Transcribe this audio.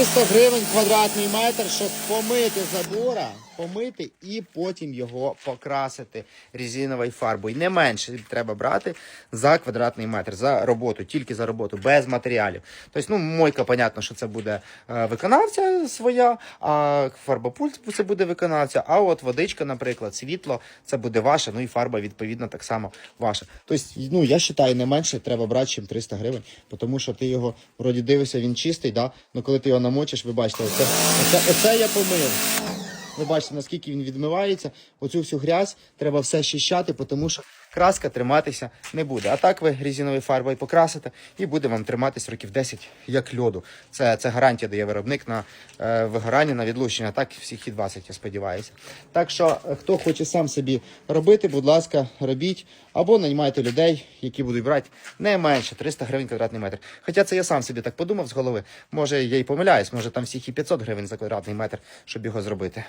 300 гривень квадратний метр, щоб помити забора, помити і потім його покрасити резиновою фарбою. Не менше треба брати за квадратний метр, за роботу, тільки за роботу, без матеріалів. Тобто, ну, мойка, понятно, що це буде е, виконавця своя, а фарбопульт це буде виконавця, а от водичка, наприклад, світло, це буде ваше, ну і фарба, відповідно, так само ваша. Тобто, ну, я вважаю, не менше треба брати, ніж 300 гривень, тому що ти його, вроді дивишся, він чистий, да? ну коли ти його намочиш, ви бачите, оце, оце, оце я помив. Ви бачите, наскільки він відмивається. Оцю всю грязь треба все щищати, тому що краска триматися не буде. А так ви резиновою фарбою покрасите і буде вам триматись років 10 як льоду. Це, це гарантія дає виробник на е, вигорання, на відлучення. Так всіх і 20, я сподіваюся. Так що, е, хто хоче сам собі робити, будь ласка, робіть. Або наймайте людей, які будуть брати не менше 300 гривень квадратний метр. Хоча це я сам собі так подумав з голови. Може, я й помиляюсь, може там всіх і 500 гривень за квадратний метр, щоб його зробити.